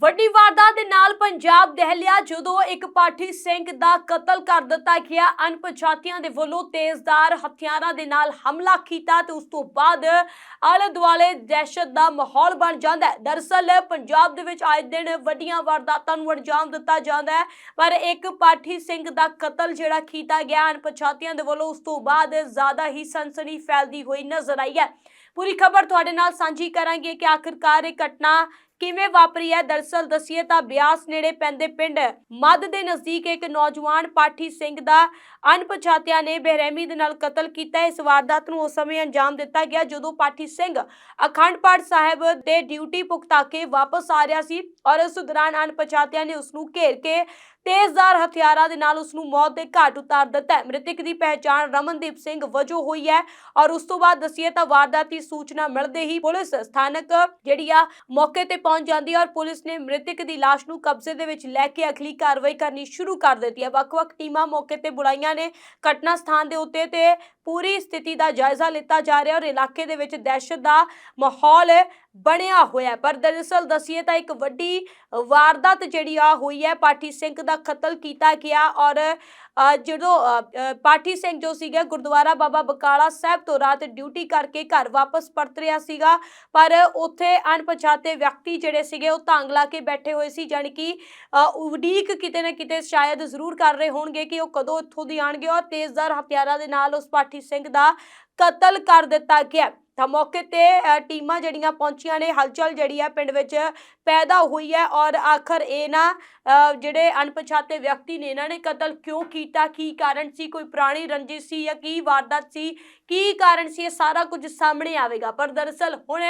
ਵੱਡੀ ਵਾਰਦਾਤ ਦੇ ਨਾਲ ਪੰਜਾਬ ਦਹਿਲਿਆ ਜਦੋਂ ਇੱਕ ਪਾਠੀ ਸਿੰਘ ਦਾ ਕਤਲ ਕਰ ਦਿੱਤਾ ਗਿਆ, ਅਣਪਛਾਤੀਆਂ ਦੇ ਵੱਲੋਂ ਤੇਜ਼ਧਾਰ ਹਥਿਆਰਾਂ ਦੇ ਨਾਲ ਹਮਲਾ ਕੀਤਾ ਤੇ ਉਸ ਤੋਂ ਬਾਅਦ ਆਲੇ ਦੁਆਲੇ ਦਹਿਸ਼ਤ ਦਾ ਮਾਹੌਲ ਬਣ ਜਾਂਦਾ ਹੈ। ਦਰਸਲ ਪੰਜਾਬ ਦੇ ਵਿੱਚ ਆਏ ਦਿਨ ਵੱਡੀਆਂ ਵਾਰਦਾਤਾਂ ਨੂੰ ਅੰਜਾਮ ਦਿੱਤਾ ਜਾਂਦਾ ਹੈ, ਪਰ ਇੱਕ ਪਾਠੀ ਸਿੰਘ ਦਾ ਕਤਲ ਜਿਹੜਾ ਕੀਤਾ ਗਿਆ, ਅਣਪਛਾਤੀਆਂ ਦੇ ਵੱਲੋਂ ਉਸ ਤੋਂ ਬਾਅਦ ਜ਼ਿਆਦਾ ਹੀ ਸਨਸਨੀ ਫੈਲਦੀ ਹੋਈ ਨਜ਼ਰ ਆਈ ਹੈ। ਪੂਰੀ ਖਬਰ ਤੁਹਾਡੇ ਨਾਲ ਸਾਂਝੀ ਕਰਾਂਗੇ ਕਿ ਆਖਿਰਕਾਰ ਇਹ ਘਟਨਾ ਕਿਵੇਂ ਵਾਪਰੀ ਹੈ? ਦਰਸਲ ਦਸੀਏ ਤਾਂ ਬਿਆਸ ਨੇੜੇ ਪੈਂਦੇ ਪਿੰਡ ਮੱਧ ਦੇ ਨਜ਼ਦੀਕ ਇੱਕ ਨੌਜਵਾਨ ਪਾਠੀ ਸਿੰਘ ਦਾ ਅਣਪਛਾਤਿਆਂ ਨੇ ਬੇਰਹਿਮੀ ਦੇ ਨਾਲ ਕਤਲ ਕੀਤਾ। ਇਸ ਵਾਰਦਾਤ ਨੂੰ ਉਸ ਸਮੇਂ ਅੰਜਾਮ ਦਿੱਤਾ ਗਿਆ ਜਦੋਂ ਪਾਠੀ ਸਿੰਘ ਅਖੰਡ ਪਾਠ ਸਾਹਿਬ ਦੇ ਡਿਊਟੀ ਭੁਗਤਾ ਕੇ ਵਾਪਸ ਆ ਰਿਹਾ ਸੀ ਔਰ ਉਸ ਦੌਰਾਨ ਅਣਪਛਾਤਿਆਂ ਨੇ ਉਸ ਨੂੰ ਘੇਰ ਕੇ ਤੇਜ਼ਧਾਰ ਹਥਿਆਰਾਂ ਦੇ ਨਾਲ ਉਸ ਨੂੰ ਮੌਤ ਦੇ ਘਾਟ ਉਤਾਰ ਦਿੱਤਾ ਮ੍ਰਿਤਕ ਦੀ ਪਹਿਚਾਣ ਰਮਨਦੀਪ ਸਿੰਘ ਵਜੋਂ ਹੋਈ ਹੈ ਔਰ ਉਸ ਤੋਂ ਬਾਅਦ ਦਸੀਏ ਤਾਂ ਵਾਰਦਾਤ ਦੀ ਸੂਚਨਾ ਮਿਲਦੇ ਹੀ ਪੁਲਿਸ ਸਥਾਨਕ ਜਿਹੜੀ ਆ ਮੌਕੇ ਤੇ ਪਹੁੰਚ ਜਾਂਦੀ ਹੈ ਔਰ ਪੁਲਿਸ ਨੇ ਮ੍ਰਿਤਕ ਦੀ ਲਾਸ਼ ਨੂੰ ਕਬਜ਼ੇ ਦੇ ਵਿੱਚ ਲੈ ਕੇ ਅਗਲੀ ਕਾਰਵਾਈ ਕਰਨੀ ਸ਼ੁਰੂ ਕਰ ਦਿੱਤੀ ਹੈ। ਵੱਖ-ਵੱਖ ਟੀਮਾਂ ਮੌਕੇ ਤੇ ਬੁਲਾਈਆਂ ਨੇ। ਘਟਨਾ ਸਥਾਨ ਦੇ ਉੱਤੇ ਤੇ ਪੂਰੀ ਸਥਿਤੀ ਦਾ ਜਾਇਜ਼ਾ ਲਿੱਤਾ ਜਾ ਰਿਹਾ ਔਰ ਇਲਾਕੇ ਦੇ ਵਿੱਚ ਦਹਿਸ਼ਤ ਦਾ ਮਾਹੌਲ ਬਣਿਆ ਹੋਇਆ ਪਰ ਦਰਅਸਲ ਦਸੀਏ ਤਾਂ ਇੱਕ ਵੱਡੀ ਵਾਰਦਾਤ ਜਿਹੜੀ ਆ ਹੋਈ ਹੈ, ਪਾਠੀ ਸਿੰਘ ਦਾ ਕਤਲ ਕੀਤਾ ਗਿਆ ਔਰ ਜਦੋਂ ਪਾਠੀ ਸਿੰਘ ਜੋ ਸੀਗਾ, ਗੁਰਦੁਆਰਾ ਬਾਬਾ ਬਕਾਲਾ ਸਾਹਿਬ ਤੋਂ ਰਾਤ ਡਿਊਟੀ ਕਰਕੇ ਘਰ ਵਾਪਸ ਪਰਤ ਰਿਹਾ ਸੀਗਾ। ਪਰ ਉੱਥੇ ਅਣਪਛਾਤੇ ਵਿਅਕਤੀ ਜਿਹੜੇ ਸੀਗੇ, ਉਹ ਤਾਂਗ ਲਾ ਕੇ ਬੈਠੇ ਹੋਏ ਸੀ, ਜਾਣੀ ਕਿ ਉਡੀਕ ਕਿਤੇ ਨਾ ਕਿਤੇ ਸ਼ਾਇਦ ਜ਼ਰੂਰ ਕਰ ਰਹੇ ਹੋਣਗੇ ਕਿ ਉਹ ਕਦੋਂ ਇੱਥੋਂ ਦੀ ਆਣਗੇ ਔਰ ਤੇਜ਼ਦਾਰ ਹਥਿਆਰਾਂ ਦੇ ਨਾਲ ਉਸ ਪਾਠੀ ਸਿੰਘ ਦਾ ਕਤਲ ਕਰ ਦਿੱਤਾ ਗਿਆ। ਤਾਂ ਮੌਕੇ ਤੇ ਟੀਮਾਂ ਜਿਹੜੀਆਂ ਪਹੁੰਚੀਆਂ ਨੇ, ਹਲਚਲ ਜਿਹੜੀ ਹੈ ਪਿੰਡ ਵਿੱਚ ਪੈਦਾ ਹੋਈ ਹੈ ਔਰ ਆਖਰ ਇਹ ਨਾ ਜਿਹੜੇ ਅਣਪਛਾਤੇ ਵਿਅਕਤੀ ਨੇ ਇਹਨਾਂ ਨੇ ਕਤਲ ਕਿਉਂ ਕੀਤਾ? ਕੀ ਕਾਰਨ ਸੀ? ਕੋਈ ਪੁਰਾਣੀ ਰੰਜਿਸ਼ ਸੀ ਜਾਂ ਕੀ ਵਾਰਦਾਤ ਸੀ? ਕੀ ਕਾਰਨ ਸੀ? ਇਹ ਸਾਰਾ ਕੁਝ ਸਾਹਮਣੇ ਆਵੇਗਾ। ਪਰ ਦਰਅਸਲ ਹੁਣ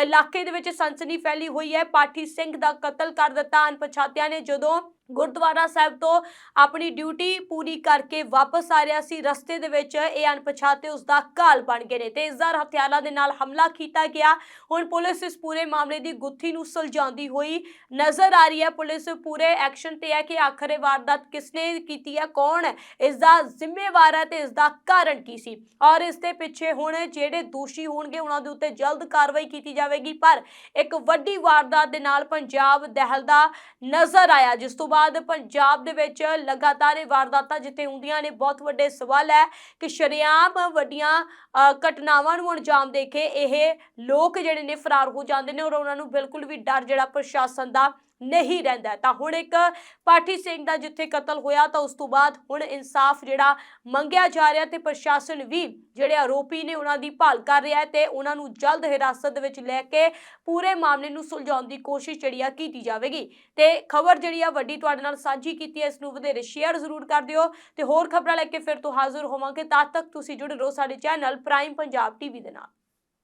ਇਲਾਕੇ ਦੇ ਵਿੱਚ ਸਨਸਨੀ ਫੈਲੀ ਹੋਈ ਹੈ। ਪਾਠੀ ਸਿੰਘ ਦਾ ਕਤਲ ਕਰ ਦਿੱਤਾ। ਅਣਪਛਾਤਿਆਂ ਨੇ ਜਦੋਂ ਗੁਰਦੁਆਰਾ ਸਾਹਿਬ ਤੋਂ ਆਪਣੀ ਡਿਊਟੀ ਪੂਰੀ ਕਰਕੇ ਵਾਪਸ ਆ ਰਿਹਾ ਸੀ। ਰਸਤੇ ਦੇ ਵਿੱਚ ਇਹ ਅਣਪਛਾਤੇ ਉਸ ਦਾ ਘਾਲ ਬਣ ਗਏ ਨੇ ਤੇਜ਼ਧਾਰ ਹਥਿਆਰਾਂ ਦੇ ਨਾਲ ਹਮਲਾ ਕੀਤਾ ਗਿਆ। ਹੁਣ ਪੁਲਿਸ ਇਸ ਪੂਰੇ ਮਾਮਲੇ ਦੀ ਗੁੱਥੀ ਨੂੰ ਸੁਲਝਾਉਂਦੀ ਹੋਈ ਨਜ਼ਰ ਆ ਰਹੀ ਹੈ। ਪੁਲਿਸ ਪੂਰੇ ਐਕਸ਼ਨ ਤੇ ਹੈ ਕਿ ਆਖਰ ਇਹ ਵਾਰਦਾਤ ਕਿਸਨੇ ਕੀਤੀ ਹੈ, ਕੌਣ ਹੈ, ਇਸ ਦਾ ਜ਼ਿੰਮੇਵਾਰ ਹੈ ਤੇ ਇਸ ਦਾ ਕਾਰਨ ਕੀ ਸੀ? ਔਰ ਇਸ ਦੇ ਪਿੱਛੇ ਹੁਣ ਜਿਹੜੇ ਦੋਸ਼ੀ ਹੋਣਗੇ, ਉਹਨਾਂ ਦੇ ਉੱਤੇ ਜਲਦ ਕਾਰਵਾਈ ਕੀਤੀ ਜਾਵੇਗੀ। ਪਰ ਇੱਕ ਵੱਡੀ ਵਾਰਦਾਤ ਦੇ ਨਾਲ ਪੰਜਾਬ ਦਹਿਲਦਾ ਨਜ਼ਰ ਆਇਆ, ਜਿਸ ਤੋਂ ਬਾਅਦ ਪੰਜਾਬ ਦੇ ਵਿੱਚ ਲਗਾਤਾਰ ਇਹ ਵਾਰਦਾਤਾਂ ਜਿੱਥੇ ਹੁੰਦੀਆਂ ਨੇ ਬਹੁਤ ਵੱਡੇ ਸਵਾਲ ਹੈ ਕਿ ਸ਼ਰੇਆਮ ਵੱਡੀਆਂ ਅ, ਘਟਨਾਵਾਂ ਨੂੰ ਅੰਜਾਮ ਦੇ ਕੇ ਇਹ ਲੋਕ ਜਿਹੜੇ ਨੇ ਫਰਾਰ ਹੋ ਜਾਂਦੇ ਨੇ ਔਰ ਉਹਨਾਂ ਨੂੰ ਬਿਲਕੁਲ ਵੀ ਡਰ ਜਿਹੜਾ ਪ੍ਰਸ਼ਾਸਨ ਦਾ ਨਹੀਂ ਰਹਿੰਦਾ ਤਾਂ ਹੁਣ ਇੱਕ ਪਾਠੀ ਸਿੰਘ ਦਾ ਜਿੱਥੇ ਕਤਲ ਹੋਇਆ, ਤਾਂ ਉਸ ਤੋਂ ਬਾਅਦ ਹੁਣ ਇਨਸਾਫ ਜਿਹੜਾ ਮੰਗਿਆ ਜਾ ਰਿਹਾ ਤੇ ਪ੍ਰਸ਼ਾਸਨ ਵੀ ਜਿਹੜੇ ਆਰੋਪੀ ਨੇ ਉਹਨਾਂ ਦੀ ਭਾਲ ਕਰ ਰਿਹਾ ਹੈ ਤੇ ਉਹਨਾਂ ਨੂੰ ਜਲਦ ਹਿਰਾਸਤ ਵਿੱਚ ਲੈ ਕੇ ਪੂਰੇ ਮਾਮਲੇ ਨੂੰ ਸੁਲਝਾਉਣ ਦੀ ਕੋਸ਼ਿਸ਼ ਜਿਹੜੀ ਆ ਕੀਤੀ ਜਾਵੇਗੀ। ਤੇ ਖਬਰ ਜਿਹੜੀ ਆ ਵੱਡੀ ਤੁਹਾਡੇ ਨਾਲ ਸਾਂਝੀ ਕੀਤੀ ਹੈ, ਇਸ ਨੂੰ ਵਧੇਰੇ ਸ਼ੇਅਰ ਜ਼ਰੂਰ ਕਰ ਦਿਓ ਤੇ ਹੋਰ ਖਬਰਾਂ ਲੈ ਕੇ ਫਿਰ ਤੋਂ ਹਾਜ਼ਰ ਹੋਵਾਂਗੇ। ਤਦ ਤੱਕ ਤੁਸੀਂ ਜੁੜੇ ਰਹੋ ਸਾਡੇ ਚੈਨਲ ਪ੍ਰਾਈਮ ਪੰਜਾਬ ਟੀਵੀ ਦੇ ਨਾਲ।